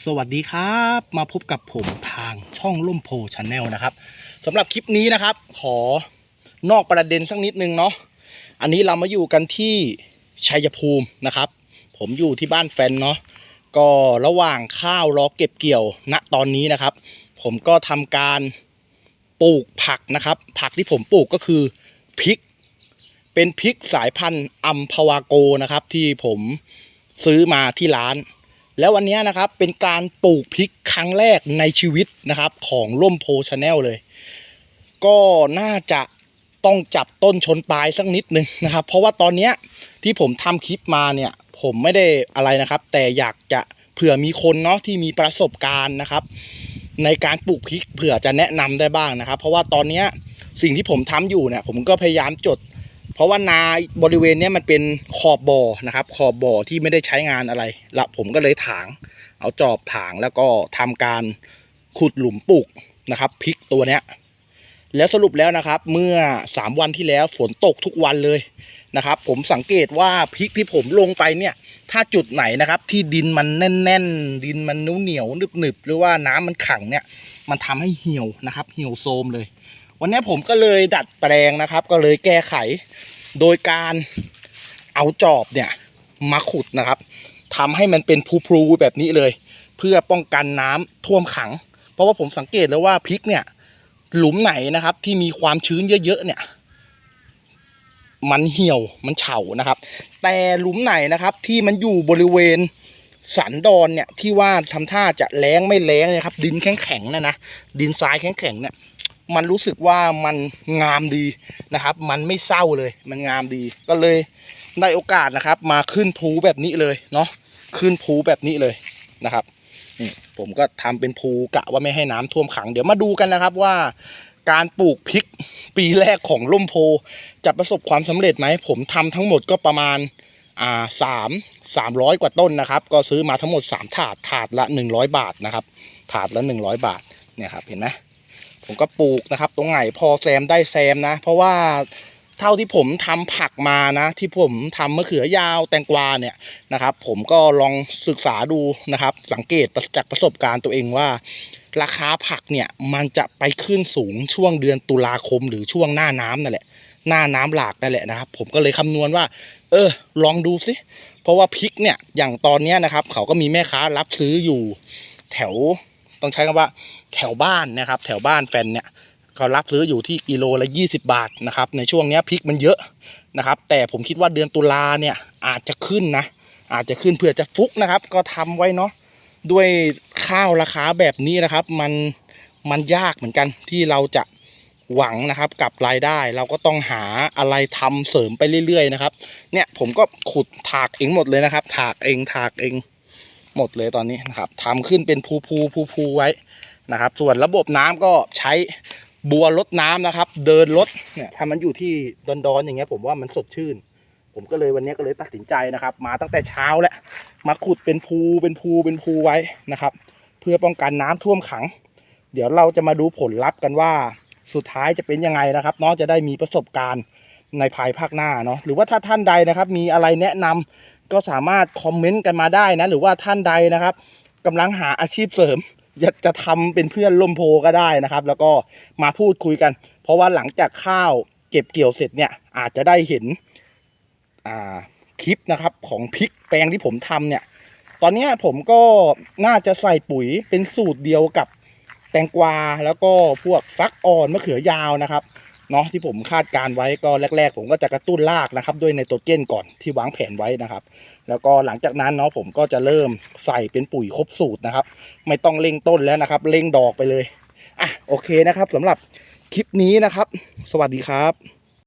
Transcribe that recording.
สวัสดีครับมาพบกับผมทางช่องล่มโพชาแนลนะครับสำหรับคลิปนี้นะครับ ขอนอกประเด็นสักนิดนึงเนาะอันนี้เรามาอยู่กันที่ชัยภูมินะครับ ผมอยู่ที่บ้านแฟนเนาะก็ระหว่างข้าวรอเก็บเกี่ยวณตอนนี้นะครับ ผมก็ทำการปลูกผักนะครับ ผักที่ผมปลูกก็คือพริก เป็นพริกสายพันธุ์อัมพวาโกนะครับ ที่ผมซื้อมาที่ร้าน แล้ววันนี้นะครับเป็นการปลูกพริกครั้งแรกในชีวิตนะครับของร่มโพชาแนลเลย ก็น่าจะต้องจับต้นชนปลายสักนิดนึงนะครับ เพราะว่าตอนนี้ที่ผมทำคลิปมาเนี่ยผมไม่ได้อะไรนะครับ แต่อยากจะเผื่อมีคนเนาะที่มีประสบการณ์นะครับ ในการปลูกพริกเผื่อจะแนะนำได้บ้างนะครับ เพราะว่าตอนนี้สิ่งที่ผมทำอยู่เนี่ยผมก็พยายามจด เพราะว่านาบริเวณนี้มันเป็นขอบบ่อนะครับ ขอบบ่อที่ไม่ได้ใช้งานอะไรละผมก็เลยถาง เอาจอบถางแล้วก็ทำการขุดหลุมปลูกนะครับพริกตัวเนี้ยแล้วสรุปแล้วนะครับ เมื่อ 3 วันที่แล้วฝนตกทุกวันเลยนะครับ ผมสังเกตว่าพริกที่ผมลงไปเนี่ย ถ้าจุดไหนนะครับ ที่ดินมันแน่น ๆ ดินมันนุ่เหนียวหนึบๆหรือว่าน้ำมันขังเนี่ย มันทำให้เหี่ยวนะครับ เหี่ยวโทมเลย วันนี้ผมก็เลยดัดแปลงนะครับ ก็เลยแก้ไข โดยการเอาจอบเนี่ยมาขุดนะครับทำให้มันเป็นพลูๆแบบนี้เลย เพื่อป้องกันน้ำท่วมขัง เพราะว่าผมสังเกตแล้วว่าพริกเนี่ยหลุมไหนนะครับ ที่มีความชื้นเยอะๆเนี่ย มันเหี่ยวมันเฉานะครับ แต่หลุมไหนนะครับ ที่มันอยู่บริเวณสันดอนเนี่ยที่ว่าทำท่าจะแรงไม่แรงนะครับ ดินแข็งๆนะนะดินทรายแข็งๆเนี่ย มันรู้สึกว่ามันงามดีนะครับ มันไม่เศร้าเลย มันงามดี ก็เลยได้โอกาสนะครับ มาขึ้นภูแบบนี้เลยเนาะขึ้นภูแบบนี้เลยนะครับนี่ผมก็ทำเป็นภูกะว่าไม่ให้น้ำท่วมขัง เดี๋ยวมาดูกันนะครับว่า การปลูกพริกปีแรกของล่มโพ จะประสบความสำเร็จไหมผมทำทั้งหมดก็ประมาณอ่าสามสามร้อยกว่าต้นนะครับ ก็ซื้อมาทั้งหมดสามถาดถาดละหนึ่งร้อยบาทนะครับ ถาดละหนึ่งร้อยบาทเนี่ยครับเห็นไหม ผมก็ปลูกนะครับ ตรงไหนพอแซมได้แซมนะ เพราะว่าเท่าที่ผมทำผักมานะ ที่ผมทำมะเขือยาวแตงกวาเนี่ยนะครับ ผมก็ลองศึกษาดูนะครับ สังเกตจากประสบการณ์ตัวเองว่า ราคาผักเนี่ยมันจะไปขึ้นสูงช่วงเดือนตุลาคมหรือช่วงหน้าน้ำนั่นแหละ หน้าน้ำหลากนั่นแหละนะครับ ผมก็เลยคำนวณว่า เออ ลองดูสิเพราะว่าพริกเนี่ยอย่างตอนนี้นะครับ เขาก็มีแม่ค้ารับซื้ออยู่แถว ต้องใช้คำว่าแถวบ้านนะครับ แถวบ้านแฟนเนี่ยเขารับซื้ออยู่ที่กิโลละ 20 บาทนะครับ ในช่วงนี้พริกมันเยอะนะครับ แต่ผมคิดว่าเดือนตุลาเนี่ยอาจจะขึ้นนะ อาจจะขึ้นเพื่อจะฟุกนะครับ ก็ทำไว้เนาะด้วยข้าวราคาแบบนี้นะครับ มันมันยากเหมือนกันที่เราจะหวังนะครับกับรายได้เราก็ต้องหาอะไรทำเสริมไปเรื่อยๆนะครับ เนี่ยผมก็ขุดถากเองหมดเลยนะครับ ถากเองถากเอง หมดเลยตอนนี้นะครับทำขึ้นเป็นภูภูภูภูไว้นะครับ ส่วนระบบน้ำก็ใช้บัวลดน้ำนะครับ เดินรถเนี่ยถ้ามันอยู่ที่ดอนๆอย่างเงี้ยผมว่ามันสดชื่น ผมก็เลยวันนี้ก็เลยตัดสินใจนะครับ มาตั้งแต่เช้าแล้วมาขุดเป็นภูเป็นภูเป็นภูไว้นะครับ เพื่อป้องกันน้ำท่วมขัง เดี๋ยวเราจะมาดูผลลัพธ์กันว่าสุดท้ายจะเป็นยังไงนะครับน้องจะได้มีประสบการณ์ในภายภาคหน้าเนาะหรือว่าถ้าท่านใดนะครับ มีอะไรแนะนำ ก็สามารถคอมเมนต์กันมาได้นะ หรือว่าท่านใดนะครับกำลังหาอาชีพเสริมอยากจะทำเป็นเพื่อนลมโพก็ได้นะครับ แล้วก็มาพูดคุยกัน เพราะว่าหลังจากข้าวเก็บเกี่ยวเสร็จเนี่ยอาจจะได้เห็นคลิปนะครับของพริกแปลงที่ผมทำเนี่ย ตอนนี้ผมก็น่าจะใส่ปุ๋ยเป็นสูตรเดียวกับแตงกวาแล้วก็พวกฟักอ่อนมะเขือยาวนะครับ เนาะที่ผมคาดการไว้ก็แรก ๆ ผมก็จะกระตุ้นรากนะครับ ด้วยไนโตรเจนก่อนที่วางแผนไว้นะครับ แล้วก็หลังจากนั้นเนาะผมก็จะเริ่มใส่เป็นปุ๋ยครบสูตรนะครับ ไม่ต้องเร่งต้นแล้วนะครับเร่งดอกไปเลยอะโอเคนะครับสำหรับคลิปนี้นะครับ สวัสดีครับ